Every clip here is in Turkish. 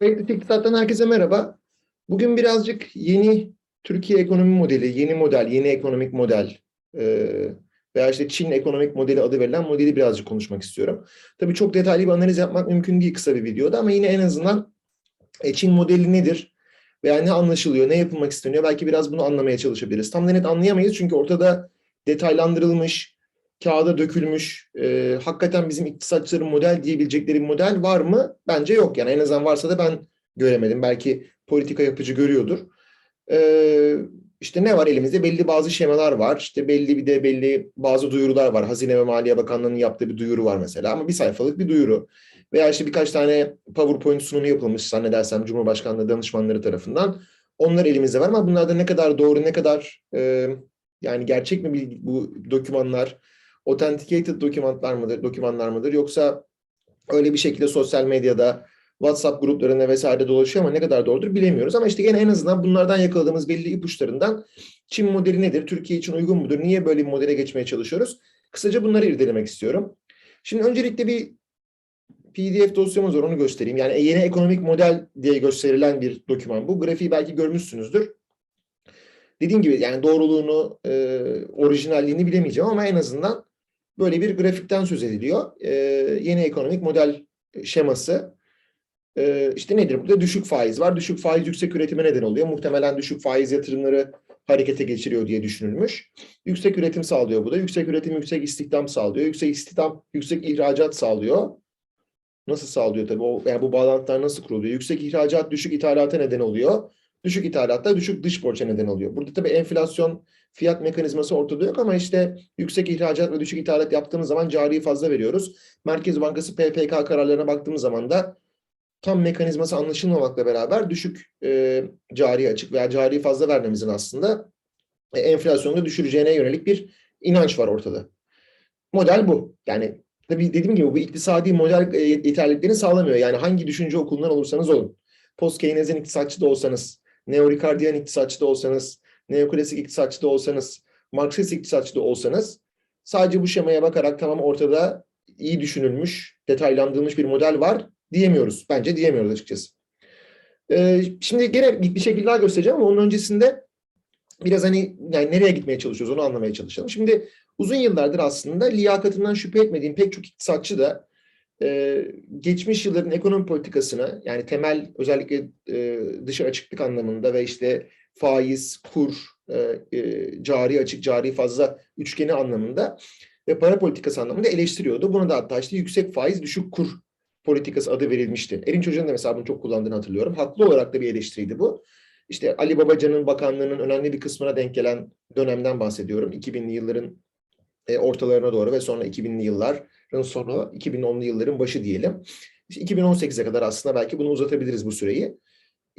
Kayıtlı İktisat'tan herkese merhaba. Bugün birazcık yeni Türkiye ekonomi modeli, yeni model, yeni ekonomik model e, veya işte Çin ekonomik modeli adı verilen modeli birazcık konuşmak istiyorum. Tabii çok detaylı bir analiz yapmak mümkün değil kısa bir videoda ama yine en azından e, Çin modeli nedir veya ne anlaşılıyor, ne yapılmak isteniyor belki biraz bunu anlamaya çalışabiliriz. Tam da net anlayamayız çünkü ortada detaylandırılmış, kağıda dökülmüş, e, hakikaten bizim iktisatçıların model diyebilecekleri bir model var mı? Bence yok. Yani en azından varsa da ben göremedim. Belki politika yapıcı görüyordur. E, işte ne var elimizde? Belli bazı şemalar var. İşte belli bir de belli bazı duyurular var. Hazine ve Maliye Bakanlığı'nın yaptığı bir duyuru var mesela ama bir sayfalık bir duyuru. Veya işte birkaç tane PowerPoint sunumu yapılmış zannedersem Cumhurbaşkanlığı danışmanları tarafından. Onlar elimizde var ama bunlarda ne kadar doğru, ne kadar e, yani gerçek mi bu dokümanlar? Authenticated dokümanlar mıdır, dokümanlar mıdır yoksa öyle bir şekilde sosyal medyada WhatsApp gruplarında vesaire dolaşıyor ama ne kadar doğrudur bilemiyoruz. Ama işte gene en azından bunlardan yakaladığımız belli ipuçlarından Çin modeli nedir, Türkiye için uygun mudur, niye böyle bir modele geçmeye çalışıyoruz? Kısaca bunları irdelemek istiyorum. Şimdi öncelikle bir PDF dosyamız var onu göstereyim. Yani yeni ekonomik model diye gösterilen bir doküman bu. Grafiği belki görmüşsünüzdür. Dediğim gibi yani doğruluğunu, e, orijinalliğini bilemeyeceğim ama en azından böyle bir grafikten söz ediliyor. E, yeni ekonomik model şeması. E, işte nedir burada? Düşük faiz var. Düşük faiz yüksek üretime neden oluyor. Muhtemelen düşük faiz yatırımları harekete geçiriyor diye düşünülmüş. Yüksek üretim sağlıyor bu da. Yüksek üretim yüksek istihdam sağlıyor. Yüksek istihdam yüksek ihracat sağlıyor. Nasıl sağlıyor tabii? O, yani bu bağlantılar nasıl kuruluyor? Yüksek ihracat düşük ithalata neden oluyor. Düşük ithalatta düşük dış borca neden oluyor. Burada tabii enflasyon fiyat mekanizması ortada yok ama işte yüksek ihracat ve düşük ithalat yaptığımız zaman cari fazla veriyoruz. Merkez Bankası PPK kararlarına baktığımız zaman da tam mekanizması anlaşılmamakla beraber düşük e, cari açık veya cari fazla vermemizin aslında e, enflasyonu düşüreceğine yönelik bir inanç var ortada. Model bu. Yani tabii dediğim gibi bu iktisadi model e, yeterliliklerini sağlamıyor. Yani hangi düşünce okulundan olursanız olun. Post Keynesyen iktisatçı da olsanız, Neo-Ricardian iktisatçı da olsanız, neoklasik iktisatçı da olsanız, Marksist iktisatçı da olsanız sadece bu şemaya bakarak tamam ortada iyi düşünülmüş, detaylandırılmış bir model var diyemiyoruz. Bence diyemiyoruz açıkçası. Ee, şimdi gene bir şekilde daha göstereceğim ama onun öncesinde biraz hani yani nereye gitmeye çalışıyoruz onu anlamaya çalışalım. Şimdi uzun yıllardır aslında liyakatından şüphe etmediğim pek çok iktisatçı da e, geçmiş yılların ekonomi politikasına yani temel özellikle e, dışa açıklık anlamında ve işte faiz, kur, e, e, cari açık, cari fazla üçgeni anlamında ve para politikası anlamında eleştiriyordu. Buna da hatta işte yüksek faiz, düşük kur politikası adı verilmişti. Erinç Hoca'nın da mesela bunu çok kullandığını hatırlıyorum. Haklı olarak da bir eleştiriydi bu. İşte Ali Babacan'ın bakanlığının önemli bir kısmına denk gelen dönemden bahsediyorum. 2000'li yılların e, ortalarına doğru ve sonra 2000'li yılların sonu, 2010'lu yılların başı diyelim. İşte 2018'e kadar aslında belki bunu uzatabiliriz bu süreyi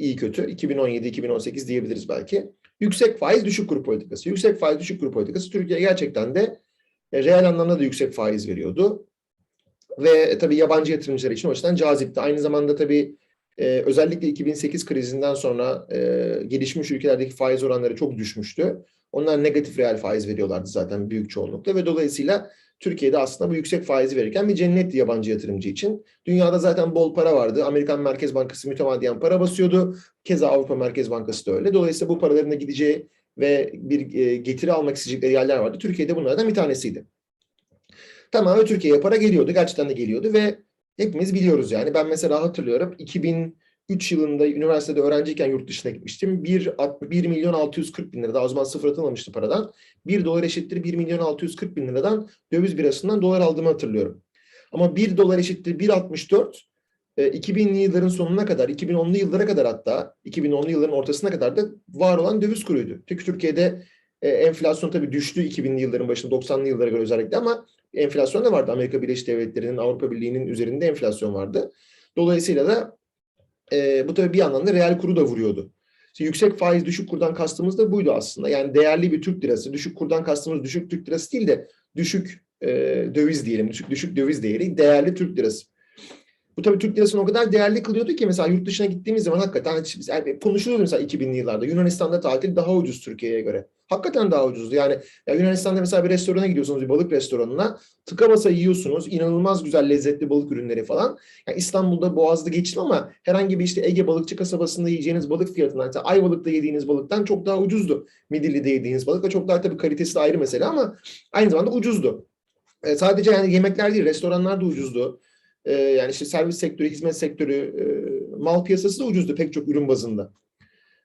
iyi kötü 2017-2018 diyebiliriz belki. Yüksek faiz düşük kur politikası. Yüksek faiz düşük kur politikası Türkiye gerçekten de e, reel anlamda da yüksek faiz veriyordu. Ve e, tabii yabancı yatırımcılar için o açıdan cazipti. Aynı zamanda tabii e, özellikle 2008 krizinden sonra e, gelişmiş ülkelerdeki faiz oranları çok düşmüştü. Onlar negatif reel faiz veriyorlardı zaten büyük çoğunlukla ve dolayısıyla Türkiye'de aslında bu yüksek faizi verirken bir cennetti yabancı yatırımcı için. Dünyada zaten bol para vardı. Amerikan Merkez Bankası mütemadiyen para basıyordu. Keza Avrupa Merkez Bankası da öyle. Dolayısıyla bu paraların da gideceği ve bir e, getiri almak isteyecekleri yerler vardı. Türkiye'de bunlardan bir tanesiydi. Tamam ve Türkiye'ye para geliyordu. Gerçekten de geliyordu ve hepimiz biliyoruz yani. Ben mesela hatırlıyorum 2000 3 yılında üniversitede öğrenciyken yurt dışına gitmiştim. 1, 1 milyon 640 bin lira. Daha o zaman sıfır atılmamıştı paradan. 1 dolar eşittir 1 milyon 640 bin liradan döviz birasından dolar aldığımı hatırlıyorum. Ama 1 dolar eşittir 1.64 2000'li yılların sonuna kadar, 2010'lu yıllara kadar hatta 2010'lu yılların ortasına kadar da var olan döviz kuruydu. Çünkü Türkiye'de e, enflasyon tabii düştü 2000'li yılların başında 90'lı yıllara göre özellikle ama enflasyon da vardı. Amerika Birleşik Devletleri'nin, Avrupa Birliği'nin üzerinde enflasyon vardı. Dolayısıyla da e, bu tabii bir yandan da reel kuru da vuruyordu. İşte yüksek faiz düşük kurdan kastımız da buydu aslında. Yani değerli bir Türk lirası, düşük kurdan kastımız düşük Türk lirası değil de düşük e, döviz diyelim, düşük düşük döviz değeri, değerli Türk lirası. Bu tabii Türk lirasını o kadar değerli kılıyordu ki mesela yurt dışına gittiğimiz zaman hakikaten hiç- yani konuşuluyordu mesela 2000'li yıllarda. Yunanistan'da tatil daha ucuz Türkiye'ye göre. Hakikaten daha ucuzdu. Yani ya Yunanistan'da mesela bir restorana gidiyorsunuz, bir balık restoranına. Tıka basa yiyorsunuz. inanılmaz güzel, lezzetli balık ürünleri falan. Yani İstanbul'da Boğaz'da geçtim ama herhangi bir işte Ege balıkçı kasabasında yiyeceğiniz balık fiyatından, mesela Ayvalık'ta yediğiniz balıktan çok daha ucuzdu. Midilli'de yediğiniz balık. ve çok daha tabii kalitesi de ayrı mesele ama aynı zamanda ucuzdu. E, sadece yani yemekler değil, restoranlar da ucuzdu. E, yani işte servis sektörü, hizmet sektörü, e, mal piyasası da ucuzdu pek çok ürün bazında.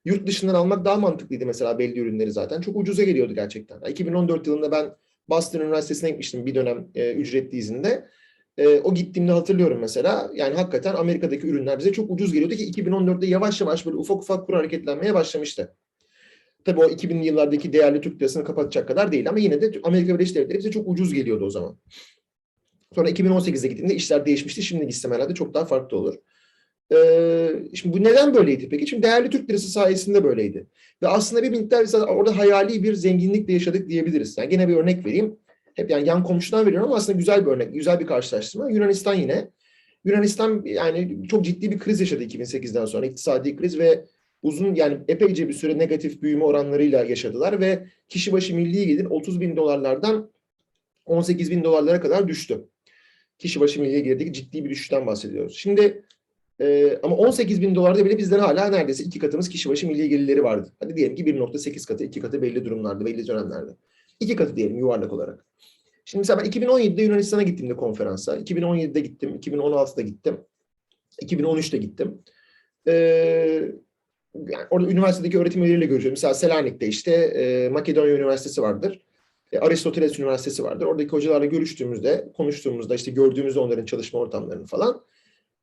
Yurt dışından almak daha mantıklıydı mesela belli ürünleri zaten. Çok ucuza geliyordu gerçekten. Yani 2014 yılında ben Boston Üniversitesi'ne gitmiştim bir dönem e, ücretli izinde. E, o gittiğimde hatırlıyorum mesela. Yani hakikaten Amerika'daki ürünler bize çok ucuz geliyordu ki 2014'te yavaş yavaş böyle ufak ufak kur hareketlenmeye başlamıştı. Tabii o 2000'li yıllardaki değerli Türk lirasını kapatacak kadar değil ama yine de Amerika Birleşik Devletleri bize çok ucuz geliyordu o zaman. Sonra 2018'de gittiğimde işler değişmişti. Şimdi gitsem herhalde çok daha farklı olur. Ee, şimdi bu neden böyleydi peki? Şimdi değerli Türk lirası sayesinde böyleydi. Ve aslında bir miktar orada hayali bir zenginlikle yaşadık diyebiliriz. Yani gene bir örnek vereyim. Hep yani yan komşudan veriyorum ama aslında güzel bir örnek, güzel bir karşılaştırma. Yunanistan yine. Yunanistan yani çok ciddi bir kriz yaşadı 2008'den sonra. iktisadi kriz ve uzun yani epeyce bir süre negatif büyüme oranlarıyla yaşadılar ve kişi başı milli gelir 30 bin dolarlardan 18 bin dolarlara kadar düştü. Kişi başı milli gelirdeki ciddi bir düşüşten bahsediyoruz. Şimdi e, ama 18 bin dolarda bile bizden hala neredeyse iki katımız kişi başı milli gelirleri vardı. Hadi diyelim ki 1.8 katı, iki katı belli durumlarda, belli dönemlerde. İki katı diyelim yuvarlak olarak. Şimdi mesela ben 2017'de Yunanistan'a gittiğimde konferansa, 2017'de gittim, 2016'da gittim, 2013'te gittim. Ee, yani orada üniversitedeki öğretim üyeleriyle görüşüyorum. Mesela Selanik'te işte e, Makedonya Üniversitesi vardır. E, Aristoteles Üniversitesi vardır. Oradaki hocalarla görüştüğümüzde, konuştuğumuzda işte gördüğümüzde onların çalışma ortamlarını falan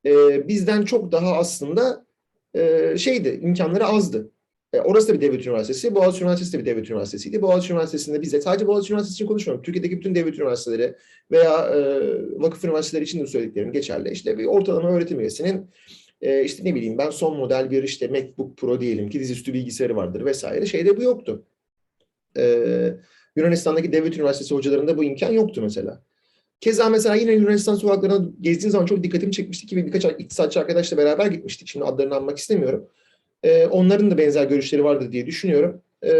e, bizden çok daha aslında e, şeydi, imkanları azdı. E, orası da bir devlet üniversitesi, Boğaziçi Üniversitesi de bir devlet üniversitesiydi. Boğaziçi Üniversitesi'nde bize, sadece Boğaziçi Üniversitesi için konuşmuyorum. Türkiye'deki bütün devlet üniversiteleri veya e, vakıf üniversiteleri için de söylediklerim geçerli. İşte bir ortalama öğretim üyesinin e, işte ne bileyim ben son model bir işte MacBook Pro diyelim ki dizüstü bilgisayarı vardır vesaire. Şeyde bu yoktu. E, Yunanistan'daki devlet üniversitesi hocalarında bu imkan yoktu mesela. Keza mesela yine Yunanistan sokaklarına gezdiğim zaman çok dikkatimi çekmişti ki birkaç iktisatçı arkadaşla beraber gitmiştik. Şimdi adlarını anmak istemiyorum. Ee, onların da benzer görüşleri vardır diye düşünüyorum. Ee,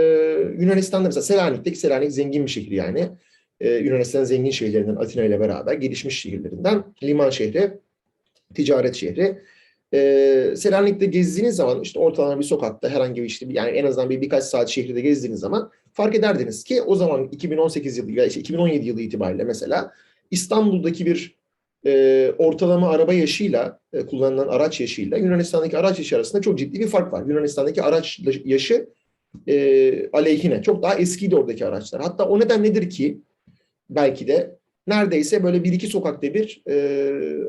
Yunanistan'da mesela Selanik'teki Selanik zengin bir şehir yani. Ee, Yunanistan'ın zengin şehirlerinden Atina ile beraber gelişmiş şehirlerinden liman şehri, ticaret şehri. Ee, Selanik'te gezdiğiniz zaman işte ortalama bir sokakta herhangi bir işte yani en azından bir birkaç saat şehirde gezdiğiniz zaman fark ederdiniz ki o zaman 2018 yılı ya işte 2017 yılı itibariyle mesela İstanbul'daki bir e, ortalama araba yaşıyla e, kullanılan araç yaşıyla Yunanistan'daki araç yaşı arasında çok ciddi bir fark var. Yunanistan'daki araç yaşı e, aleyhine. Çok daha eskiydi oradaki araçlar. Hatta o neden nedir ki belki de neredeyse böyle bir iki sokakta bir e,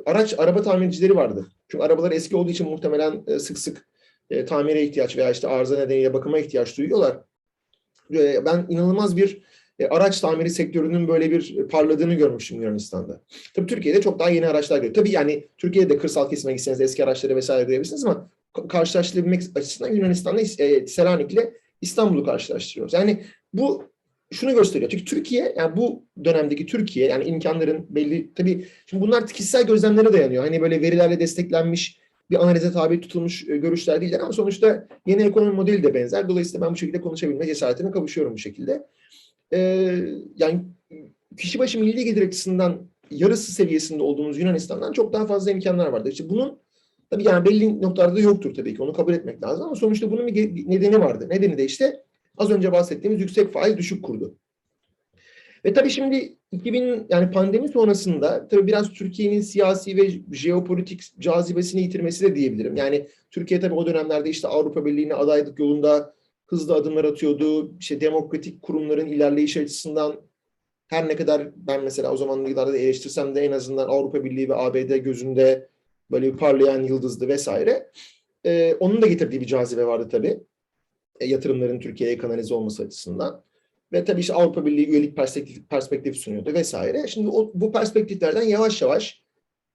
araç araba tamircileri vardı. Çünkü arabalar eski olduğu için muhtemelen e, sık sık e, tamire ihtiyaç veya işte arıza nedeniyle bakıma ihtiyaç duyuyorlar. E, ben inanılmaz bir e, araç tamiri sektörünün böyle bir parladığını görmüştüm Yunanistan'da. Tabii Türkiye'de çok daha yeni araçlar görüyor. Tabii yani Türkiye'de kırsal kesime gitseniz eski araçları vesaire görebilirsiniz ama karşılaştırabilmek açısından Yunanistan'da e, Selanik'le İstanbul'u karşılaştırıyoruz. Yani bu şunu gösteriyor. Çünkü Türkiye yani bu dönemdeki Türkiye yani imkanların belli tabii şimdi bunlar kişisel gözlemlere dayanıyor. Hani böyle verilerle desteklenmiş bir analize tabi tutulmuş e, görüşler değiller ama sonuçta yeni ekonomi modeli de benzer. Dolayısıyla ben bu şekilde konuşabilme cesaretine kavuşuyorum bu şekilde. Ee, yani kişi başı milli gelir açısından yarısı seviyesinde olduğumuz Yunanistan'dan çok daha fazla imkanlar vardır. İşte bunun tabii yani belli noktalarda yoktur tabii ki onu kabul etmek lazım ama sonuçta bunun bir nedeni vardı. Nedeni de işte az önce bahsettiğimiz yüksek faiz düşük kurdu. Ve tabii şimdi 2000 yani pandemi sonrasında tabii biraz Türkiye'nin siyasi ve jeopolitik cazibesini yitirmesi de diyebilirim. Yani Türkiye tabii o dönemlerde işte Avrupa Birliği'ne adaylık yolunda hızlı adımlar atıyordu. İşte demokratik kurumların ilerleyiş açısından her ne kadar ben mesela o zaman yıllarda da eleştirsem de en azından Avrupa Birliği ve ABD gözünde böyle bir parlayan yıldızdı vesaire. Ee, onun da getirdiği bir cazibe vardı tabii. E, yatırımların Türkiye'ye kanalize olması açısından. Ve tabii işte Avrupa Birliği üyelik perspektif, perspektif sunuyordu vesaire. Şimdi o, bu perspektiflerden yavaş yavaş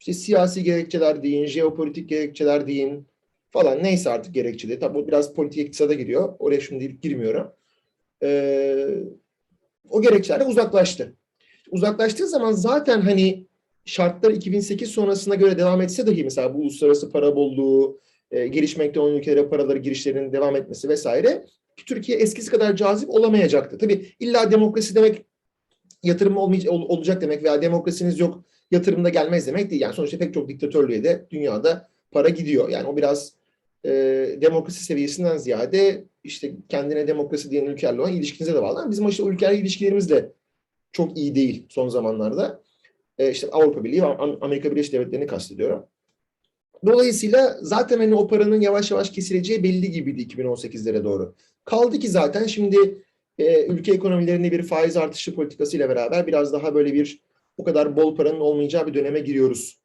işte siyasi gerekçeler deyin, jeopolitik gerekçeler deyin falan neyse artık gerekçeli. Tabii bu biraz politik iktisada giriyor. Oraya şimdi girmiyorum. Ee, o gerekçeler uzaklaştı. Uzaklaştığı zaman zaten hani şartlar 2008 sonrasına göre devam etse dahi mesela bu uluslararası para bolluğu, e, gelişmekte olan ülkelere paraları girişlerinin devam etmesi vesaire Türkiye eskisi kadar cazip olamayacaktı. Tabii illa demokrasi demek yatırım olmayacak, ol, olacak demek veya demokrasiniz yok yatırımda gelmez demek değil. Yani sonuçta pek çok diktatörlüğe de dünyada para gidiyor. Yani o biraz e, demokrasi seviyesinden ziyade işte kendine demokrasi diyen ülkelerle olan ilişkinize de bağlı. Bizim işte ülkelerle ilişkilerimiz de çok iyi değil son zamanlarda. E, işte Avrupa Birliği Amerika Birleşik Devletleri'ni kastediyorum. Dolayısıyla zaten hani o paranın yavaş yavaş kesileceği belli gibiydi 2018'lere doğru. Kaldı ki zaten şimdi e, ülke ekonomilerinde bir faiz artışı politikasıyla beraber biraz daha böyle bir o kadar bol paranın olmayacağı bir döneme giriyoruz.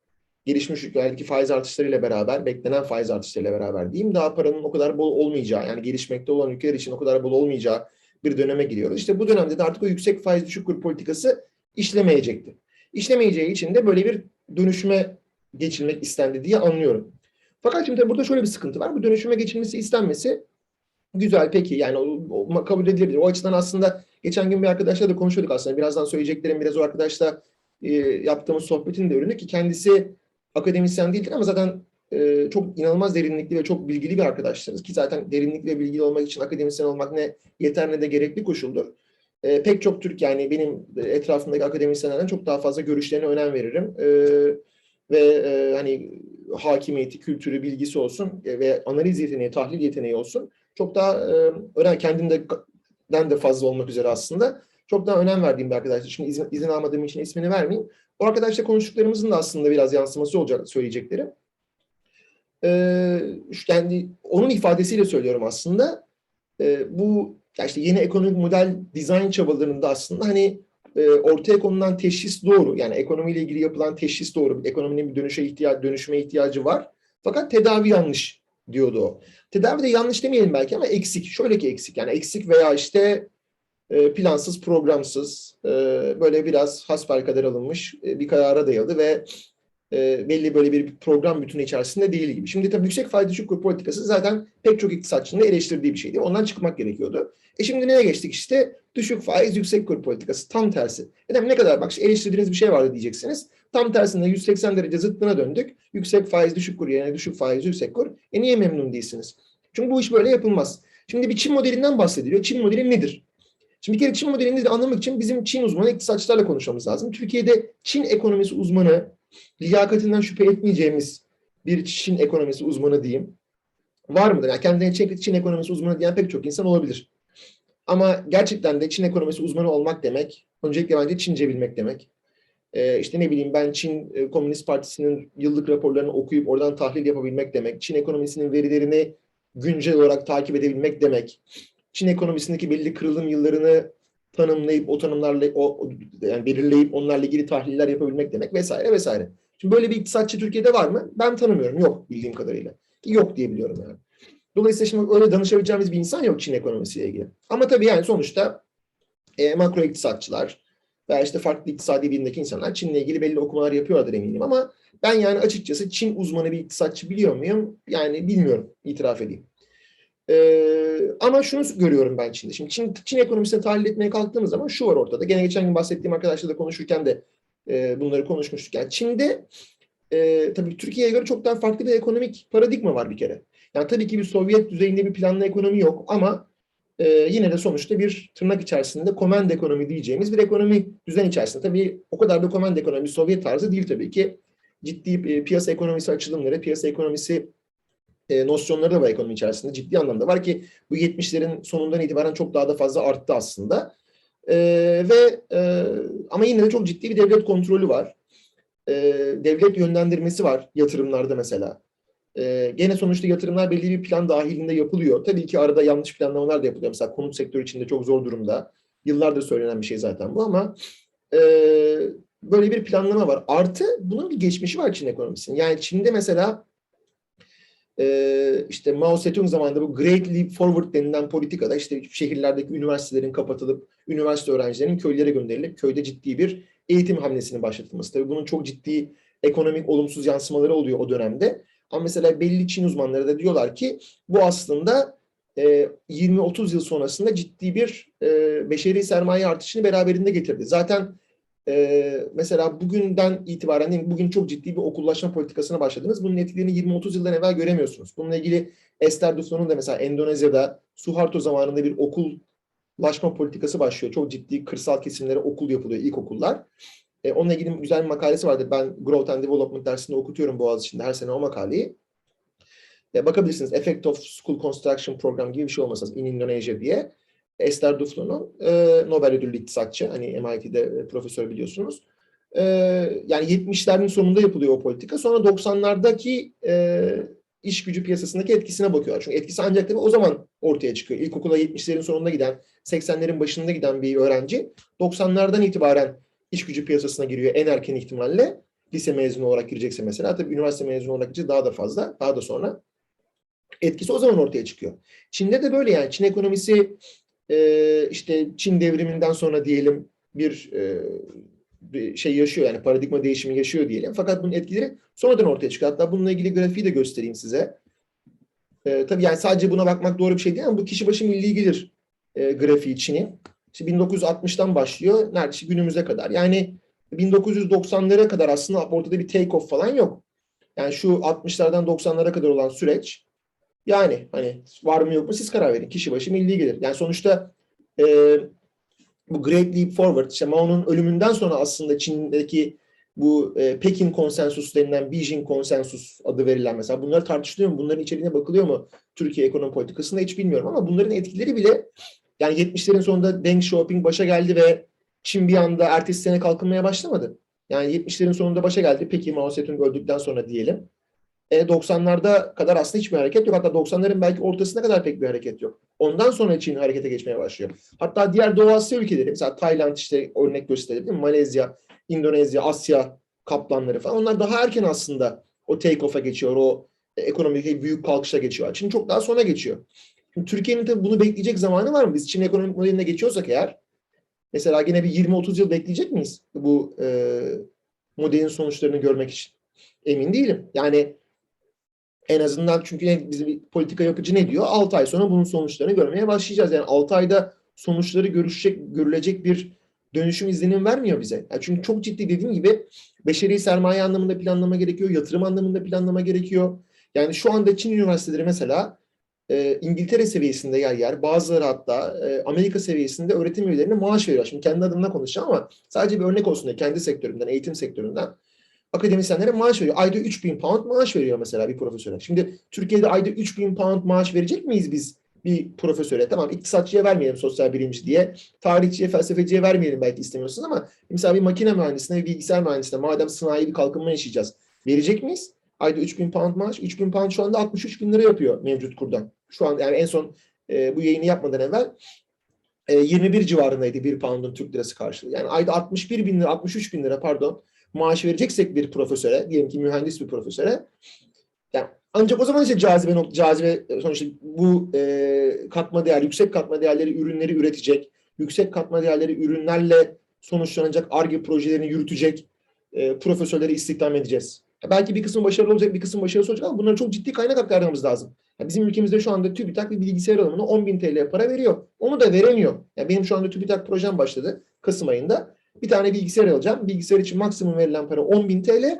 Gelişmiş ülkelerdeki faiz artışlarıyla beraber, beklenen faiz artışlarıyla beraber diyeyim, daha paranın o kadar bol olmayacağı, yani gelişmekte olan ülkeler için o kadar bol olmayacağı bir döneme giriyoruz. İşte bu dönemde de artık o yüksek faiz düşük kur politikası işlemeyecekti. İşlemeyeceği için de böyle bir dönüşüme geçilmek istendi diye anlıyorum. Fakat şimdi burada şöyle bir sıkıntı var. Bu dönüşüme geçilmesi istenmesi güzel peki yani o, o, kabul edilebilir. O açıdan aslında geçen gün bir arkadaşla da konuşuyorduk aslında. Birazdan söyleyeceklerim biraz o arkadaşla e, yaptığımız sohbetin de ürünü ki kendisi akademisyen değildir ama zaten e, çok inanılmaz derinlikli ve çok bilgili bir arkadaşlarız ki zaten derinlikli ve bilgili olmak için akademisyen olmak ne yeter ne de gerekli koşuldur. E, pek çok Türk yani benim etrafımdaki akademisyenlerden çok daha fazla görüşlerine önem veririm. E, ve e, hani hakimiyeti, kültürü, bilgisi olsun ve analiz yeteneği, tahlil yeteneği olsun. Çok daha e, önemli, kendimden de fazla olmak üzere aslında. Çok daha önem verdiğim bir arkadaşlar. Şimdi izin, izin almadığım için ismini vermeyeyim. O arkadaşla konuştuklarımızın da aslında biraz yansıması olacak söyleyeceklerim. Ee, kendi onun ifadesiyle söylüyorum aslında. Ee, bu ya işte yeni ekonomik model dizayn çabalarında aslında hani e, ortaya konulan teşhis doğru. Yani ekonomiyle ilgili yapılan teşhis doğru. Ekonominin bir dönüşe ihtiyacı, dönüşme ihtiyacı var. Fakat tedavi yanlış diyordu o. Tedavi de yanlış demeyelim belki ama eksik. Şöyle ki eksik. Yani eksik veya işte e, plansız, programsız, e, böyle biraz hasbelkader alınmış e, bir karara dayalı ve belli böyle bir program bütünü içerisinde değil gibi. Şimdi tabii yüksek faiz düşük kur politikası zaten pek çok iktisatçının eleştirdiği bir şeydi. Ondan çıkmak gerekiyordu. E şimdi neye geçtik işte? Düşük faiz yüksek kur politikası. Tam tersi. Neden ne kadar bak işte eleştirdiğiniz bir şey vardı diyeceksiniz. Tam tersinde 180 derece zıttına döndük. Yüksek faiz düşük kur yerine düşük faiz yüksek kur. E niye memnun değilsiniz? Çünkü bu iş böyle yapılmaz. Şimdi bir Çin modelinden bahsediliyor. Çin modeli nedir? Şimdi bir kere Çin modelini de anlamak için bizim Çin uzmanı iktisatçılarla konuşmamız lazım. Türkiye'de Çin ekonomisi uzmanı, liyakatinden şüphe etmeyeceğimiz bir Çin ekonomisi uzmanı diyeyim. Var mıdır? Yani kendine Çin ekonomisi uzmanı diyen pek çok insan olabilir. Ama gerçekten de Çin ekonomisi uzmanı olmak demek, öncelikle bence Çince bilmek demek. Ee, işte ne bileyim ben Çin e, Komünist Partisi'nin yıllık raporlarını okuyup oradan tahlil yapabilmek demek. Çin ekonomisinin verilerini güncel olarak takip edebilmek demek. Çin ekonomisindeki belli kırılım yıllarını tanımlayıp o tanımlarla o yani belirleyip onlarla ilgili tahliller yapabilmek demek vesaire vesaire. Şimdi böyle bir iktisatçı Türkiye'de var mı? Ben tanımıyorum. Yok bildiğim kadarıyla. Yok diye biliyorum yani. Dolayısıyla şimdi öyle danışabileceğimiz bir insan yok Çin ekonomisiyle ilgili. Ama tabii yani sonuçta e, makro iktisatçılar veya işte farklı iktisadi bilimdeki insanlar Çin'le ilgili belli okumalar yapıyorlar eminim ama ben yani açıkçası Çin uzmanı bir iktisatçı biliyor muyum? Yani bilmiyorum, itiraf edeyim. Ee, ama şunu görüyorum ben Çin'de. Şimdi Çin, Çin ekonomisini tahlil etmeye kalktığımız zaman şu var ortada. Gene geçen gün bahsettiğim arkadaşlarla konuşurken de e, bunları konuşmuştuk. Yani Çin'de e, tabii Türkiye'ye göre çok daha farklı bir ekonomik paradigma var bir kere. Yani tabii ki bir Sovyet düzeyinde bir planlı ekonomi yok ama e, yine de sonuçta bir tırnak içerisinde komand ekonomi diyeceğimiz bir ekonomi düzen içerisinde. Tabii o kadar da komand ekonomi Sovyet tarzı değil tabii ki. Ciddi e, piyasa ekonomisi açılımları, piyasa ekonomisi e, nosyonları da var ekonomi içerisinde. Ciddi anlamda var ki bu 70'lerin sonundan itibaren çok daha da fazla arttı aslında. E, ve e, ama yine de çok ciddi bir devlet kontrolü var. E, devlet yönlendirmesi var yatırımlarda mesela. E, gene sonuçta yatırımlar belli bir plan dahilinde yapılıyor. Tabii ki arada yanlış planlamalar da yapılıyor. Mesela konut sektörü içinde çok zor durumda. Yıllardır söylenen bir şey zaten bu ama e, böyle bir planlama var. Artı bunun bir geçmişi var Çin ekonomisinin. Yani Çin'de mesela e, işte Mao Zedong zamanında bu Great Leap Forward denilen politikada işte şehirlerdeki üniversitelerin kapatılıp üniversite öğrencilerinin köylere gönderilip köyde ciddi bir eğitim hamlesinin başlatılması. Tabii bunun çok ciddi ekonomik olumsuz yansımaları oluyor o dönemde. Ama mesela belli Çin uzmanları da diyorlar ki bu aslında e, 20-30 yıl sonrasında ciddi bir e, beşeri sermaye artışını beraberinde getirdi. Zaten e, mesela bugünden itibaren değil bugün çok ciddi bir okullaşma politikasına başladınız. Bunun etkilerini 20-30 yıldan evvel göremiyorsunuz. Bununla ilgili Esther Duflo'nun da mesela Endonezya'da Suharto zamanında bir okullaşma politikası başlıyor. Çok ciddi kırsal kesimlere okul yapılıyor, ilkokullar. E, onunla ilgili güzel bir makalesi vardı. Ben Growth and Development dersinde okutuyorum Boğaziçi'nde her sene o makaleyi. E, bakabilirsiniz. Effect of School Construction Program gibi bir şey olmasa in Indonesia diye. Esther Duflo'nun e, Nobel ödüllü iktisatçı. Hani MIT'de e, profesör biliyorsunuz. E, yani 70'lerin sonunda yapılıyor o politika. Sonra 90'lardaki e, iş gücü piyasasındaki etkisine bakıyorlar. Çünkü etkisi ancak tabii o zaman ortaya çıkıyor. İlkokula 70'lerin sonunda giden, 80'lerin başında giden bir öğrenci 90'lardan itibaren iş gücü piyasasına giriyor en erken ihtimalle. Lise mezunu olarak girecekse mesela. Tabii üniversite mezunu olarak girecek daha da fazla. Daha da sonra. Etkisi o zaman ortaya çıkıyor. Çin'de de böyle yani. Çin ekonomisi e, işte Çin devriminden sonra diyelim bir, e, bir şey yaşıyor yani paradigma değişimi yaşıyor diyelim. Fakat bunun etkileri sonradan ortaya çıkıyor. Hatta bununla ilgili grafiği de göstereyim size. E, tabii yani sadece buna bakmak doğru bir şey değil ama bu kişi başı milli gelir e, grafiği Çin'in. İşte 1960'tan başlıyor neredeyse günümüze kadar. Yani 1990'lara kadar aslında ortada bir take off falan yok. Yani şu 60'lardan 90'lara kadar olan süreç yani hani var mı yok mu siz karar verin. Kişi başı milli gelir. Yani sonuçta e, bu Great Leap Forward, işte Mao'nun ölümünden sonra aslında Çin'deki bu e, Pekin konsensus denilen Beijing konsensus adı verilen mesela bunlar tartışılıyor mu? Bunların içeriğine bakılıyor mu? Türkiye ekonomi politikasında hiç bilmiyorum ama bunların etkileri bile yani 70'lerin sonunda Deng Xiaoping başa geldi ve Çin bir anda ertesi sene kalkınmaya başlamadı. Yani 70'lerin sonunda başa geldi. Pekin Mao Zedong öldükten sonra diyelim. E, 90'larda kadar aslında hiçbir hareket yok. Hatta 90'ların belki ortasına kadar pek bir hareket yok. Ondan sonra Çin harekete geçmeye başlıyor. Hatta diğer Doğu Asya ülkeleri, mesela Tayland işte örnek mi? Malezya, İndonezya, Asya kaplanları falan. Onlar daha erken aslında o take off'a geçiyor. O ekonomik büyük kalkışa geçiyor. Çin çok daha sonra geçiyor. Türkiye'nin tabii bunu bekleyecek zamanı var mı? Biz Çin ekonomik modeline geçiyorsak eğer mesela yine bir 20-30 yıl bekleyecek miyiz bu e, modelin sonuçlarını görmek için? Emin değilim. Yani en azından çünkü bizim politika yapıcı ne diyor? 6 ay sonra bunun sonuçlarını görmeye başlayacağız. Yani 6 ayda sonuçları görüşecek, görülecek bir dönüşüm izlenim vermiyor bize. Yani çünkü çok ciddi dediğim gibi beşeri sermaye anlamında planlama gerekiyor, yatırım anlamında planlama gerekiyor. Yani şu anda Çin üniversiteleri mesela e, İngiltere seviyesinde yer yer, bazıları hatta e, Amerika seviyesinde öğretim üyelerine maaş veriyor. Şimdi kendi adımdan konuşacağım ama sadece bir örnek olsun diye kendi sektörümden, eğitim sektöründen akademisyenlere maaş veriyor. Ayda 3000 pound maaş veriyor mesela bir profesöre. Şimdi Türkiye'de ayda 3000 pound maaş verecek miyiz biz bir profesöre? Tamam iktisatçıya vermeyelim sosyal bilimci diye. Tarihçiye, felsefeciye vermeyelim belki istemiyorsunuz ama mesela bir makine mühendisine, bir bilgisayar mühendisine madem sanayi bir kalkınma yaşayacağız. Verecek miyiz? Ayda 3000 pound maaş. 3000 pound şu anda 63 bin lira yapıyor mevcut kurdan. Şu an yani en son e, bu yayını yapmadan evvel e, 21 civarındaydı bir pound'un Türk lirası karşılığı. Yani ayda 61 bin lira, 63 bin lira pardon maaş vereceksek bir profesöre, diyelim ki mühendis bir profesöre, yani ancak o zaman işte cazibe, cazibe sonuçta bu e, katma değer, yüksek katma değerleri ürünleri üretecek, yüksek katma değerleri ürünlerle sonuçlanacak ARGE projelerini yürütecek e, profesörleri istihdam edeceğiz. Belki bir kısmı başarılı olacak, bir kısmı başarısız olacak ama bunlara çok ciddi kaynak aktarmamız lazım. Yani bizim ülkemizde şu anda TÜBİTAK bir bilgisayar alımına 10 bin TL para veriyor. Onu da veremiyor. Yani benim şu anda TÜBİTAK projem başladı Kasım ayında. Bir tane bilgisayar alacağım. Bilgisayar için maksimum verilen para 10.000 TL.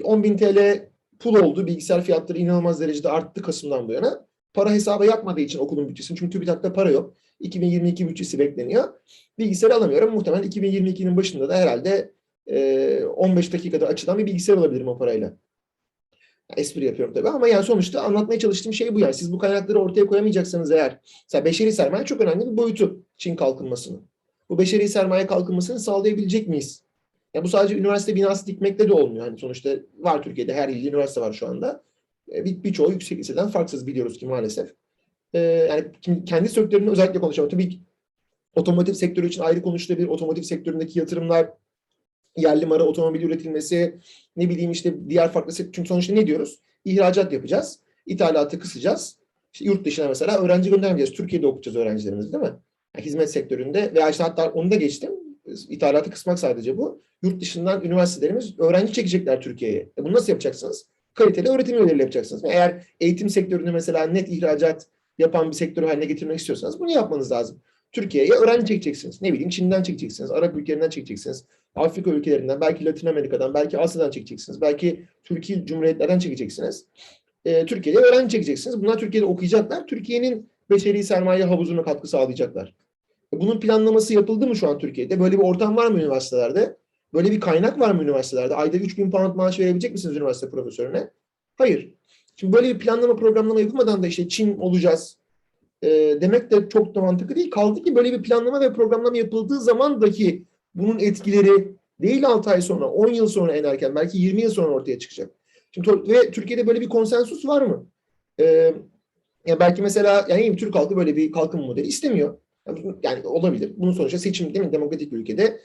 10.000 TL pul oldu. Bilgisayar fiyatları inanılmaz derecede arttı Kasım'dan bu yana. Para hesabı yapmadığı için okulun bütçesini. Çünkü TÜBİTAK'ta para yok. 2022 bütçesi bekleniyor. Bilgisayar alamıyorum. Muhtemelen 2022'nin başında da herhalde e, 15 dakikada açılan bir bilgisayar alabilirim o parayla. Espri yapıyorum tabii ama yani sonuçta anlatmaya çalıştığım şey bu yani. Siz bu kaynakları ortaya koyamayacaksanız eğer, mesela beşeri sermaye çok önemli bir boyutu Çin kalkınmasının bu beşeri sermaye kalkınmasını sağlayabilecek miyiz? Ya bu sadece üniversite binası dikmekle de olmuyor. Hani sonuçta var Türkiye'de her ilde üniversite var şu anda. E, bir, birçoğu yüksek liseden farksız biliyoruz ki maalesef. Ee, yani kendi sektörünü özellikle konuşalım. Tabii otomotiv sektörü için ayrı konuşulabilir. Otomotiv sektöründeki yatırımlar, yerli mara otomobil üretilmesi, ne bileyim işte diğer farklı sektör. Çünkü sonuçta ne diyoruz? İhracat yapacağız. İthalatı kısacağız. İşte yurt dışına mesela öğrenci göndermeyeceğiz. Türkiye'de okutacağız öğrencilerimizi değil mi? Hizmet sektöründe veya işte hatta onu da geçtim. İthalatı kısmak sadece bu. Yurt dışından üniversitelerimiz öğrenci çekecekler Türkiye'ye. E bunu nasıl yapacaksınız? Kaliteli öğretim üyeleriyle yapacaksınız. Eğer eğitim sektöründe mesela net ihracat yapan bir sektör haline getirmek istiyorsanız bunu yapmanız lazım. Türkiye'ye öğrenci çekeceksiniz. Ne bileyim Çin'den çekeceksiniz, Arap ülkelerinden çekeceksiniz, Afrika ülkelerinden, belki Latin Amerika'dan, belki Asya'dan çekeceksiniz. Belki Türkiye Cumhuriyetlerden çekeceksiniz. E, Türkiye'de öğrenci çekeceksiniz. Bunlar Türkiye'de okuyacaklar. Türkiye'nin beşeri sermaye havuzuna katkı sağlayacaklar. E, Bunun planlaması yapıldı mı şu an Türkiye'de? Böyle bir ortam var mı üniversitelerde? Böyle bir kaynak var mı üniversitelerde? Ayda 3000 pound maaş verebilecek misiniz üniversite profesörüne? Hayır. Şimdi böyle bir planlama programlama yapılmadan da işte Çin olacağız e, demek de çok da mantıklı değil. Kaldı ki böyle bir planlama ve programlama yapıldığı zaman dahi bunun etkileri değil 6 ay sonra, 10 yıl sonra en erken, belki 20 yıl sonra ortaya çıkacak. Şimdi ve Türkiye'de böyle bir konsensus var mı? E, ya belki mesela yani Türk halkı böyle bir kalkınma modeli istemiyor. Yani, olabilir. Bunun sonuçta seçim değil mi? Demokratik bir ülkede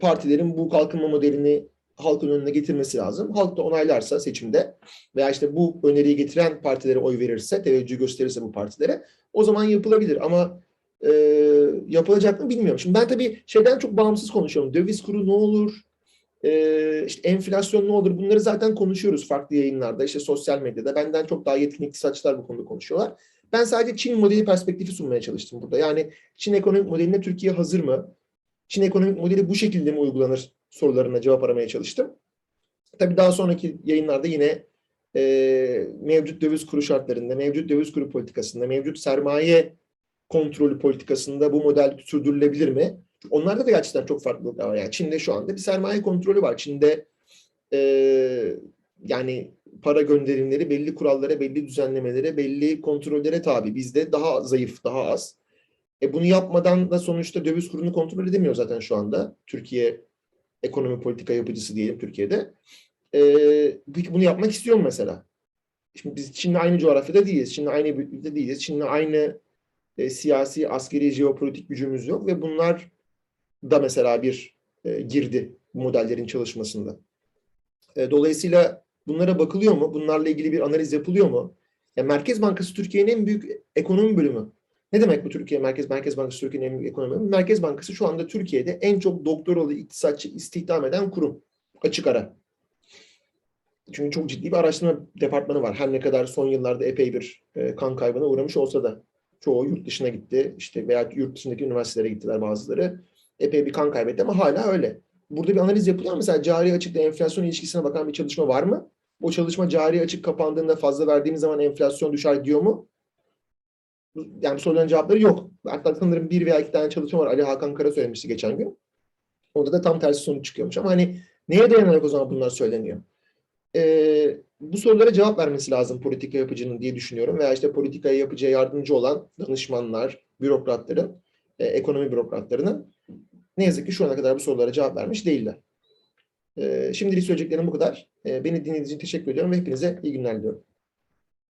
partilerin bu kalkınma modelini halkın önüne getirmesi lazım. Halk da onaylarsa seçimde veya işte bu öneriyi getiren partilere oy verirse, teveccüh gösterirse bu partilere o zaman yapılabilir. Ama e, yapılacak mı bilmiyorum. Şimdi ben tabii şeyden çok bağımsız konuşuyorum. Döviz kuru ne olur? E, işte enflasyon ne olur? Bunları zaten konuşuyoruz farklı yayınlarda, işte sosyal medyada. Benden çok daha yetkin iktisatçılar bu konuda konuşuyorlar. Ben sadece Çin modeli perspektifi sunmaya çalıştım burada. Yani Çin ekonomik modeline Türkiye hazır mı? Çin ekonomik modeli bu şekilde mi uygulanır sorularına cevap aramaya çalıştım. Tabii daha sonraki yayınlarda yine e, mevcut döviz kuru şartlarında, mevcut döviz kuru politikasında, mevcut sermaye kontrolü politikasında bu model sürdürülebilir mi? Onlarda da gerçekten çok farklılıklar var. Yani Çin'de şu anda bir sermaye kontrolü var. Çin'de e, yani para gönderimleri belli kurallara, belli düzenlemelere, belli kontrollere tabi. Bizde daha zayıf, daha az. E bunu yapmadan da sonuçta döviz kurunu kontrol edemiyor zaten şu anda. Türkiye ekonomi politika yapıcısı diyelim Türkiye'de. E, bunu yapmak istiyorum mesela. Şimdi biz Çin'le aynı coğrafyada değiliz. Çin'le aynı büyüklükte değiliz. Çin'le aynı e, siyasi, askeri, jeopolitik gücümüz yok ve bunlar da mesela bir e, girdi modellerin çalışmasında. E, dolayısıyla bunlara bakılıyor mu? Bunlarla ilgili bir analiz yapılıyor mu? Ya Merkez Bankası Türkiye'nin en büyük ekonomi bölümü. Ne demek bu Türkiye Merkez Merkez Bankası Türkiye'nin en büyük ekonomi bölümü? Merkez Bankası şu anda Türkiye'de en çok doktoralı iktisatçı istihdam eden kurum. Açık ara. Çünkü çok ciddi bir araştırma departmanı var. Her ne kadar son yıllarda epey bir e, kan kaybına uğramış olsa da çoğu yurt dışına gitti. işte veya yurt dışındaki üniversitelere gittiler bazıları. Epey bir kan kaybetti ama hala öyle. Burada bir analiz yapılıyor. Mesela cari açıkla enflasyon ilişkisine bakan bir çalışma var mı? O çalışma cari açık kapandığında fazla verdiğimiz zaman enflasyon düşer diyor mu? Yani bu soruların cevapları yok. Hatta sanırım bir veya iki tane çalışma var. Ali Hakan Kara söylemişti geçen gün. Onda da tam tersi sonuç çıkıyormuş. Ama hani neye dayanarak o zaman bunlar söyleniyor? Ee, bu sorulara cevap vermesi lazım politika yapıcının diye düşünüyorum. Veya işte politikaya yapıcıya yardımcı olan danışmanlar, bürokratların, e, ekonomi bürokratlarının ne yazık ki şu ana kadar bu sorulara cevap vermiş değiller. Şimdilik söyleyeceklerim bu kadar. Beni dinlediğiniz için teşekkür ediyorum ve hepinize iyi günler diliyorum.